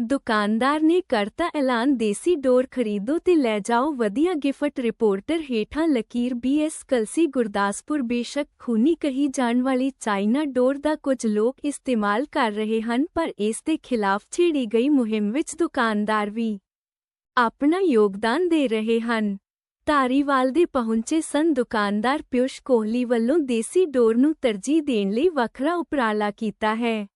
ਦੁਕਾਨਦਾਰ ਨੇ ਕਰਤਾ ਐਲਾਨ ਦੇਸੀ ਡੋਰ ਖਰੀਦੋ ਤੇ ਲੈ ਜਾਓ ਵਧੀਆ ਗਿਫਟ ਰਿਪੋਰਟਰ ਹੇਠਾਂ ਲਕੀਰ ਬੀਐਸ ਕਲਸੀ ਗੁਰਦਾਸਪੁਰ ਬੇਸ਼ੱਕ ਖੂਨੀ ਕਹੀ ਜਾਣ ਵਾਲੀ ਚਾਈਨਾ ਡੋਰ ਦਾ ਕੁਝ ਲੋਕ ਇਸਤੇਮਾਲ ਕਰ ਰਹੇ ਹਨ ਪਰ ਇਸ ਦੇ ਖਿਲਾਫ ਛੇੜੀ ਗਈ ਮੁਹਿੰਮ ਵਿੱਚ ਦੁਕਾਨਦਾਰ ਵੀ ਆਪਣਾ ਯੋਗਦਾਨ ਦੇ ਰਹੇ ਹਨ। ਧਾਰੀਵਾਲ ਦੇ ਪਹੁੰਚੇ ਸਨ ਦੁਕਾਨਦਾਰ ਪਿਊਸ਼ ਕੋਹਲੀ ਵੱਲੋਂ ਦੇਸੀ ਡੋਰ ਨੂੰ ਤਰਜੀਹ ਦੇਣ ਲਈ ਵੱਖਰਾ ਉਪਰਾਲਾ ਕੀਤਾ ਹੈ।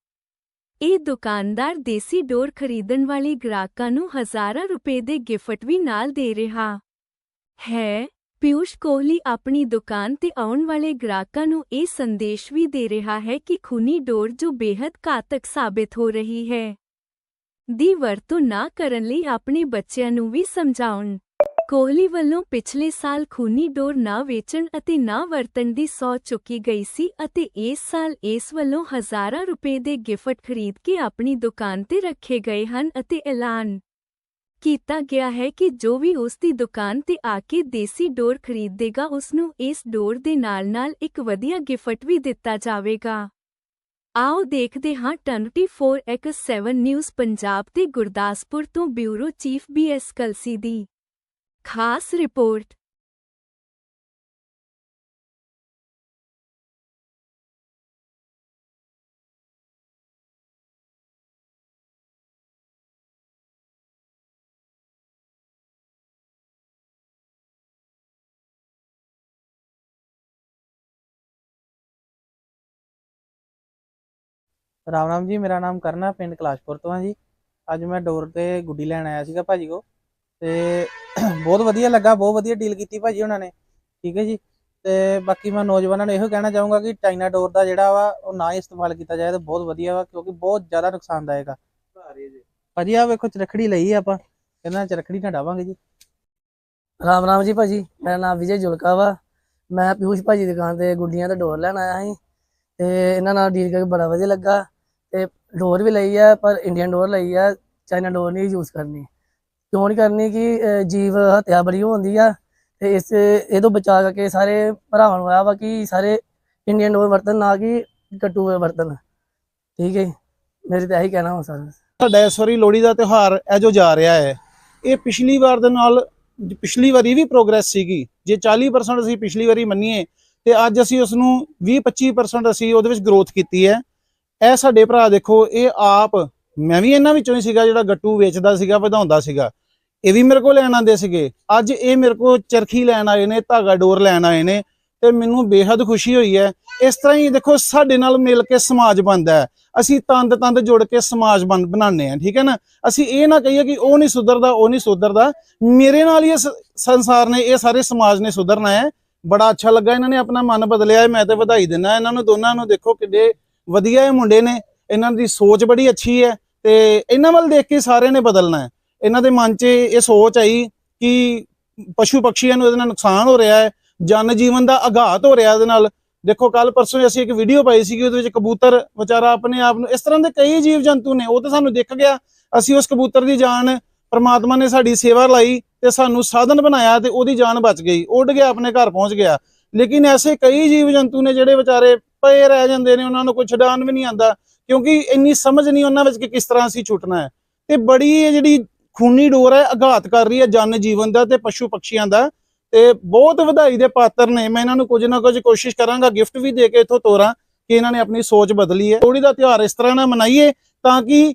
ਇਹ ਦੁਕਾਨਦਾਰ ਦੇਸੀ ਡੋਰ ਖਰੀਦਣ ਵਾਲੇ ਗ੍ਰਾਹਕਾਂ ਨੂੰ ਹਜ਼ਾਰਾਂ ਰੁਪਏ ਦੇ ਗਿਫਟ ਵੀ ਨਾਲ ਦੇ ਰਿਹਾ। ਹੈ, ਪਿਊਸ਼ ਕੋਹਲੀ ਆਪਣੀ ਦੁਕਾਨ ਤੇ ਆਉਣ ਵਾਲੇ ਗ੍ਰਾਹਕਾਂ ਨੂੰ ਇਹ ਸੰਦੇਸ਼ ਵੀ ਦੇ ਰਿਹਾ ਹੈ ਕਿ ਖੂਨੀ ਡੋਰ ਜੋ ਬੇहद ਘਾਤਕ ਸਾਬਿਤ ਹੋ ਰਹੀ ਹੈ, ਦੀ ਵਰਤੋਂ ਨਾ ਕਰਨ ਲਈ ਆਪਣੇ ਬੱਚਿਆਂ ਨੂੰ ਵੀ ਸਮਝਾਉਣ। ਕੋਹਲੀ ਵੱਲੋਂ ਪਿਛਲੇ ਸਾਲ ਖੂਨੀ ਡੋਰ ਨਾ ਵੇਚਣ ਅਤੇ ਨਾ ਵਰਤਣ ਦੀ ਸੌ ਚੁੱਕੀ ਗਈ ਸੀ ਅਤੇ ਇਸ ਸਾਲ ਇਸ ਵੱਲੋਂ ਹਜ਼ਾਰਾਂ ਰੁਪਏ ਦੇ ਗਿਫਟ ਖਰੀਦ ਕੇ ਆਪਣੀ ਦੁਕਾਨ ਤੇ ਰੱਖੇ ਗਏ ਹਨ ਅਤੇ ਐਲਾਨ ਕੀਤਾ ਗਿਆ ਹੈ ਕਿ ਜੋ ਵੀ ਉਸ ਦੀ ਦੁਕਾਨ ਤੇ ਆ ਕੇ ਦੇਸੀ ਡੋਰ ਖਰੀਦੇਗਾ ਉਸ ਨੂੰ ਇਸ ਡੋਰ ਦੇ ਨਾਲ-ਨਾਲ ਇੱਕ ਵਧੀਆ ਗਿਫਟ ਵੀ ਦਿੱਤਾ ਜਾਵੇਗਾ। ਆਓ ਦੇਖਦੇ ਹਾਂ 24x7 ਨਿਊਜ਼ ਪੰਜਾਬ ਤੇ ਗੁਰਦਾਸਪੁਰ ਤੋਂ ਬਿਊਰੋ ਚੀਫ ਬੀਐਸ ਕਲਸੀ ਦੀ। ਖਾਸ ਰਿਪੋਰਟ ਰਾਮ ਰਾਮ ਜੀ ਮੇਰਾ ਨਾਮ ਕਰਨਾ ਪਿੰਡ ਕਲਾਸ਼ਪੁਰ ਤੋਂ ਆ ਜੀ ਅੱਜ ਮੈਂ ਡੋਰ ਤੇ ਗੁੱਡੀ ਲੈਣ ਆਇਆ ਸੀਗਾ ਭਾਜੀ ਕੋ ਤੇ ਬਹੁਤ ਵਧੀਆ ਲੱਗਾ ਬਹੁਤ ਵਧੀਆ ਡੀਲ ਕੀਤੀ ਭਾਜੀ ਉਹਨਾਂ ਨੇ ਠੀਕ ਹੈ ਜੀ। ਤੇ ਬਾਕੀ ਮੈਂ ਨੌਜਵਾਨਾਂ ਨੂੰ ਇਹੋ ਕਹਿਣਾ ਚਾਹੂੰਗਾ ਕਿ ਚਾਈਨਾ ਡੋਰ ਦਾ ਜਿਹੜਾ ਵਾ ਉਹ ਨਾ ਇਸਤੇਮਾਲ ਕੀਤਾ ਜਾਏ ਤਾਂ ਬਹੁਤ ਵਧੀਆ ਵਾ ਕਿਉਂਕਿ ਬਹੁਤ ਜ਼ਿਆਦਾ ਨੁਕਸਾਨਦਾਇਕ ਆ। ਭਾਜੀ ਆ ਵੇਖੋ ਚਰਖੜੀ ਲਈ ਆਪਾਂ। ਕਹਿੰਦਾ ਚਰਖੜੀ ਨਾ ਡਾਵਾਂਗੇ ਜੀ। ਰਾਮ ਰਾਮ ਜੀ ਭਾਜੀ ਮੇਰਾ ਨਾਮ ਵਿਜੇ ਜੁਲਕਾ ਵਾ। ਮੈਂ ਪਿਊਸ਼ ਭਾਜੀ ਦੀ ਦੁਕਾਨ ਤੇ ਗੁੱਡੀਆਂ ਤੇ ਡੋਰ ਲੈਣ ਆਇਆ ਸੀ। ਤੇ ਇਹਨਾਂ ਨਾਲ ਡੀਲ ਕਰਕੇ ਬੜਾ ਵਧੀਆ ਲੱਗਾ। ਤੇ ਡੋਰ ਵੀ ਲਈ ਆ ਪਰ ਇੰਡੀਅਨ ਡੋਰ ਲਈ ਆ ਚਾਈਨਾ ਡੋਰ ਨਹੀਂ ਯੂਜ਼ ਕਰਨੀ। ਕਿਉਂ ਨਹੀਂ ਕਰਨੀ ਕਿ ਜੀਵ ਹੱਤਿਆ ਬੜੀ ਹੁੰਦੀ ਆ? ਤੇ ਇਸ ਇਹ ਬਚਾ ਕਰਕੇ ਸਾਰੇ ਭਰਾਵਾਂ ਨੂੰ ਆਇਆ ਵਾ ਕਿ ਸਾਰੇ ਇੰਡੀਅਨ ਡੋਰ ਵਰਤਨ ਨਾ ਕਿ ਕੱਟੂ ਵਰਤਨ ਠੀਕ ਹੈ ਜੀ। ਮੇਰੇ ਤੇ ਇਹੀ ਕਹਿਣਾ ਹੋ ਸਕਦਾ ਸਾਡਾ ਇਸ ਵਾਰੀ ਲੋਹੜੀ ਦਾ ਤਿਉਹਾਰ ਇਹ ਜੋ ਜਾ ਰਿਹਾ ਹੈ, ਇਹ ਪਿਛਲੀ ਵਾਰ ਦੇ ਨਾਲ ਪਿਛਲੀ ਵਾਰੀ ਵੀ ਪ੍ਰੋਗਰੈਸ ਸੀਗੀ। ਜੇ 40% ਅਸੀਂ ਪਿਛਲੀ ਵਾਰੀ ਮੰਨੀਏ, ਤੇ ਅੱਜ ਅਸੀਂ ਉਸ ਨੂੰ 20-25% ਅਸੀਂ ਉਹਦੇ ਵਿੱਚ ਗਰੋਥ ਕੀਤੀ ਹੈ। ਇਹ ਸਾਡੇ ਭਰਾ ਦੇਖੋ, ਇਹ ਆਪ, ਮੈਂ ਵੀ ਇਹਨਾਂ ਵਿੱਚੋਂ ਹੀ ਸੀਗਾ ਜਿਹੜਾ ਗੱਟੂ ਵੇਚਦਾ ਸੀਗਾ, ਵਧਾਉਂਦਾ ਸੀਗਾ। ਇਹ ਵੀ ਮੇਰੇ ਕੋਲ ਲੈਣ ਆਉਂਦੇ ਸੀਗੇ। ਅੱਜ ਇਹ ਮੇਰੇ ਕੋਲ ਚਰਖੀ ਲੈਣ ਆਏ ਨੇ, ਧਾਗਾ ਡੋਰ ਲੈਣ ਆਏ ਨੇ ਤੇ ਮੈਨੂੰ ਬੇਹੱਦ ਖੁਸ਼ੀ ਹੋਈ ਹੈ। ਇਸ ਤਰ੍ਹਾਂ ਹੀ ਦੇਖੋ, ਸਾਡੇ ਨਾਲ ਮਿਲ ਕੇ ਸਮਾਜ ਬਣਦਾ ਹੈ। ਅਸੀਂ ਤੰਦ ਤੰਦ ਜੁੜ ਕੇ ਸਮਾਜ ਬਣ, ਬਣਾਉਂਦੇ ਆ ਠੀਕ ਹੈ ਨਾ? ਅਸੀਂ ਇਹ ਨਾ ਕਹੀਏ ਕਿ ਉਹ ਨਹੀਂ ਸੁਧਰਦਾ, ਉਹ ਨਹੀਂ ਸੁਧਰਦਾ। ਮੇਰੇ ਨਾਲ ਹੀ ਇਸ ਸੰਸਾਰ ਨੇ, ਇਹ ਸਾਰੇ ਸਮਾਜ ਨੇ ਸੁਧਰਨਾ ਹੈ। ਬੜਾ ਅੱਛਾ ਲੱਗਾ ਇਹਨਾਂ ਨੇ ਆਪਣਾ ਮਨ ਬਦਲਿਆ ਮੈਂ ਤੇ ਵਧਾਈ ਦਿੰਦਾ ਇਹਨਾਂ ਨੂੰ ਦੋਨਾਂ ਨੂੰ ਦੇਖੋ ਕਿੱਡੇ ਵਧੀਆ ਇਹ ਮੁੰਡੇ ਨੇ। ਇਹਨਾਂ ਦੀ ਸੋਚ ਬੜੀ ਅੱਛੀ ਹੈ ਤੇ ਇਹਨਾਂ ਵੱਲ ਦੇਖ ਕੇ ਸਾਰਿਆਂ ਨੇ ਬਦਲਣਾ ਹੈ। ਇਹਨਾਂ ਦੇ ਮਨ 'ਚ ਇਹ ਸੋਚ ਆਈ ਕਿ ਪਸ਼ੂ ਪਕਸ਼ੀਆਂ ਨੂੰ ਇਹਦੇ ਨਾਲ ਨੁਕਸਾਨ ਹੋ ਰਿਹਾ ਹੈ, ਜਨ ਜੀਵਨ ਦਾ ਆਘਾਤ ਹੋ ਰਿਹਾ ਇਹਦੇ ਨਾਲ। ਦੇਖੋ, ਕੱਲ ਪਰਸੋਂ ਅਸੀਂ ਇੱਕ ਵੀਡੀਓ ਪਾਈ ਸੀਗੀ, ਉਹਦੇ ਵਿੱਚ ਕਬੂਤਰ, ਵਿਚਾਰਾ ਆਪਣੇ ਆਪ ਨੂੰ, ਇਸ ਤਰ੍ਹਾਂ ਦੇ ਕਈ ਜੀਵ ਜੰਤੂ ਨੇ, ਉਹ ਤਾਂ ਸਾਨੂੰ ਦਿਖ ਗਿਆ। ਅਸੀਂ ਉਸ ਕਬੂਤਰ ਦੀ ਜਾਨ, ਪਰਮਾਤਮਾ ਨੇ ਸਾਡੀ ਸੇਵਾ ਲਈ ਤੇ ਸਾਨੂੰ ਸਾਧਨ ਬਣਾਇਆ ਤੇ ਉਹਦੀ ਜਾਨ ਬਚ ਗਈ। ਉੱਡ ਗਿਆ, ਆਪਣੇ ਘਰ ਪਹੁੰਚ ਗਿਆ। ਲੇਕਿਨ ਐਸੇ ਕਈ ਜੀਵ ਜੰਤੂ ਨੇ ਜਿਹੜੇ ਵਿਚਾਰੇ ਪਏ ਰਹਿ ਜਾਂਦੇ ਨੇ, ਉਹਨਾਂ ਨੂੰ ਕੋਈ ਛਡਾਣ ਵੀ ਨਹੀਂ ਆਂਦਾ ਕਿਉਂਕਿ ਇੰਨੀ ਸਮਝ ਨਹੀਂ ਉਹਨਾਂ ਵਿੱਚ ਕਿ ਕਿਸ ਤਰ੍ਹਾਂ ਅਸੀਂ ਛੁੱਟਣਾ ਹੈ। ਤੇ ਬੜੀ ਇਹ ਜਿਹੜੀ ਖੂਨੀ ਡੋਰ ਹੈ ਆਘਾਤ ਕਰ ਰਹੀ ਹੈ ਜਨ ਜੀਵਨ ਦਾ ਤੇ ਪਸ਼ੂ ਪਕਸ਼ੀਆਂ ਦਾ ਤੇ ਬਹੁਤ ਵਧਾਈ ਦੇ ਪਾਤਰ ਨੇ। ਮੈਂ ਇਹਨਾਂ ਨੂੰ ਕੁਝ ਨਾ ਕੁਝ ਕੋਸ਼ਿਸ਼ ਕਰਾਂਗਾ, ਗਿਫਟ ਵੀ ਦੇ ਕੇ ਇੱਥੋਂ ਤੋਰਾਂ ਕਿ ਇਹਨਾਂ ਨੇ ਆਪਣੀ ਸੋਚ ਬਦਲੀ ਹੈ। ਲੋਹੜੀ ਦਾ ਤਿਉਹਾਰ ਇਸ ਤਰ੍ਹਾਂ ਨਾਲ ਮਨਾਈਏ ਤਾਂ ਕਿ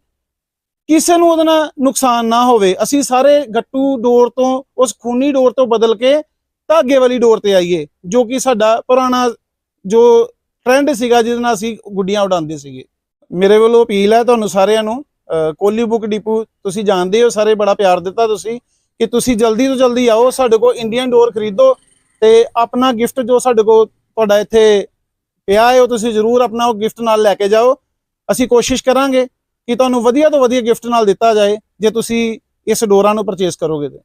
ਕਿਸੇ ਨੂੰ ਉਹਦੇ ਨਾਲ ਨੁਕਸਾਨ ਨਾ ਹੋਵੇ। ਅਸੀਂ ਸਾਰੇ ਗੱਟੂ ਡੋਰ ਤੋਂ, ਉਸ ਖੂਨੀ ਡੋਰ ਤੋਂ ਬਦਲ ਕੇ ਧਾਗੇ ਵਾਲੀ ਡੋਰ ਤੇ ਆਈਏ, ਜੋ ਕਿ ਸਾਡਾ ਪੁਰਾਣਾ ਜੋ ਟ੍ਰੈਂਡ ਸੀਗਾ ਜਿਹਦੇ ਨਾਲ ਅਸੀਂ ਗੁੱਡੀਆਂ ਉਡਾਉਂਦੇ ਸੀਗੇ। ਮੇਰੇ ਵੱਲੋਂ ਅਪੀਲ ਹੈ ਤੁਹਾਨੂੰ ਸਾਰਿਆਂ ਨੂੰ ਕੋਲੀ ਬੁੱਕ ਡਿਪੂ, ਤੁਸੀਂ ਜਾਣਦੇ ਹੋ, ਸਾਰੇ ਬੜਾ ਪਿਆਰ ਦਿੱਤਾ ਤੁਸੀਂ, ਕਿ ਤੁਸੀਂ ਜਲਦੀ ਤੋਂ ਜਲਦੀ ਆਓ, ਸਾਡੇ ਕੋਲ ਇੰਡੀਅਨ ਡੋਰ ਖਰੀਦੋ ਤੇ ਆਪਣਾ ਗਿਫਟ ਜੋ ਸਾਡੇ ਕੋਲ ਤੁਹਾਡਾ ਇੱਥੇ ਪਿਆ ਹੈ, ਉਹ ਤੁਸੀਂ ਜ਼ਰੂਰ ਆਪਣਾ ਉਹ ਗਿਫਟ ਨਾਲ ਲੈ ਕੇ ਜਾਓ। ਅਸੀਂ ਕੋਸ਼ਿਸ਼ ਕਰਾਂਗੇ ਕਿ ਤੁਹਾਨੂੰ ਵਧੀਆ ਤੋਂ ਵਧੀਆ ਗਿਫਟ ਨਾਲ ਦਿੱਤਾ ਜਾਏ, ਜੇ ਤੁਸੀਂ ਇਸ ਡੋਰਾਂ ਨੂੰ ਪਰਚੇਸ ਕਰੋਗੇ ਤੇ।